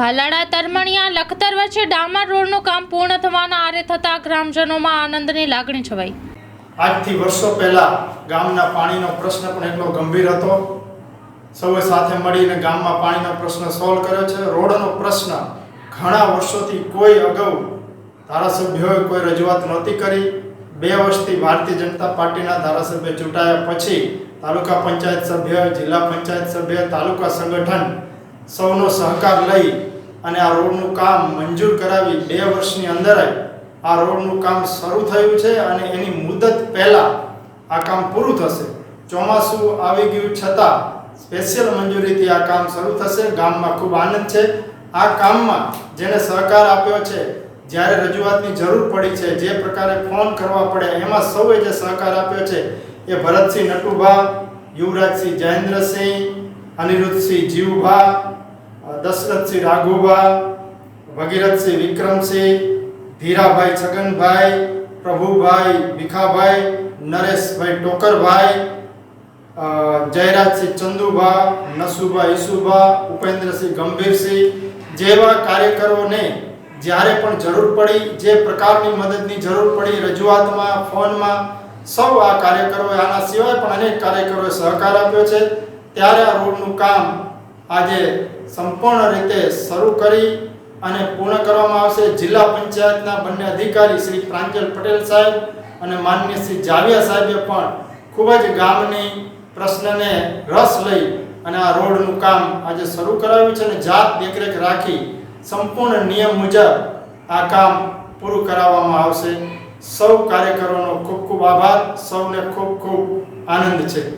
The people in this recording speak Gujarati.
ભાલાડા, તરમણિયા, લખતર વચ્ચે ડામર રોડનું કામ પૂર્ણ થવાના આરે થતા ગ્રામજનોમાં આનંદની લાગણી છવાઈ. આજથી વર્ષો પહેલા ગામના પાણીનો પ્રશ્ન પણ એટલો ગંભીર હતો. સૌએ સાથે મળીને ગામમાં પાણીનો પ્રશ્ન સોલ્વ કર્યો છે. રોડનો પ્રશ્ન ઘણા વર્ષોથી કોઈ અગાઉ ધારાસભ્યોએ કોઈ રજૂઆત નહોતી કરી. બે વર્ષથી ભારતીય જનતા પાર્ટીના ધારાસભ્ય ચૂંટાયા પછી તાલુકા પંચાયત સભ્ય, જિલ્લા પંચાયત સભ્ય, તાલુકા સંગઠન સૌનો સહકાર લઈ અને આ રોડનું કામ મંજૂર કરાવી બે વર્ષની અંદર જ આ રોડનું કામ શરૂ થયું છે અને એની મુદત પહેલાં આ કામ પૂરું થશે. ચોમાસું આવી ગયું છતાં સ્પેશિયલ મંજૂરીથી આ કામ શરૂ થશે. ગામમાં ખૂબ આનંદ છે. આ કામમાં જેને સહકાર આપ્યો છે, જ્યારે રજૂઆતની જરૂર પડી છે, જે પ્રકારે ફોન કરવા પડે, એમાં સૌએ જે સહકાર આપ્યો છે એ ભરતસિંહ નટુભા, યુવરાજસિંહ જયેન્દ્રસિંહ, અનિરુદ્ધસિંહ જીવભા દશરથસિંહ રાઘુભા ભગીરથસિંહ વિક્રમસિંહ, ધીરાભાઈ છગનભાઈ, પ્રભુભાઈ ભીખાભાઈ, નરેશભાઈ ટોકરભાઈ જયરાજસિંહ ચંદુભા, નસુભા ઈસુભા, ઉપેન્દ્રસિંહ ગંભીરસિંહ જેવા કાર્યકરોને જ્યારે પણ જરૂર પડી, જે પ્રકારની મદદની જરૂર પડી રજૂઆતમાં, ફોનમાં, સૌ આ કાર્યકરોએ આના સિવાય પણ અનેક કાર્યકરોએ સહકાર આપ્યો છે. ત્યારે આ રોડનું કામ આજે સંપૂર્ણ રીતે શરૂ કરી અને પૂર્ણ કરવામાં આવશે. જિલ્લા પંચાયતના બંને અધિકારી શ્રી પ્રાંજલ પટેલ સાહેબ અને માન્ય શ્રી જાવિયા સાહેબે પણ ખૂબ જ ગામની પ્રશ્નને રસ લઈ અને આ રોડનું કામ આજે શરૂ કરાવ્યું છે અને જાત દેખરેખ રાખી સંપૂર્ણ નિયમ મુજબ આ કામ પૂરું કરાવવામાં આવશે. સૌ કાર્યકરોનો ખૂબ ખૂબ આભાર. સૌને ખૂબ ખૂબ આનંદ છે.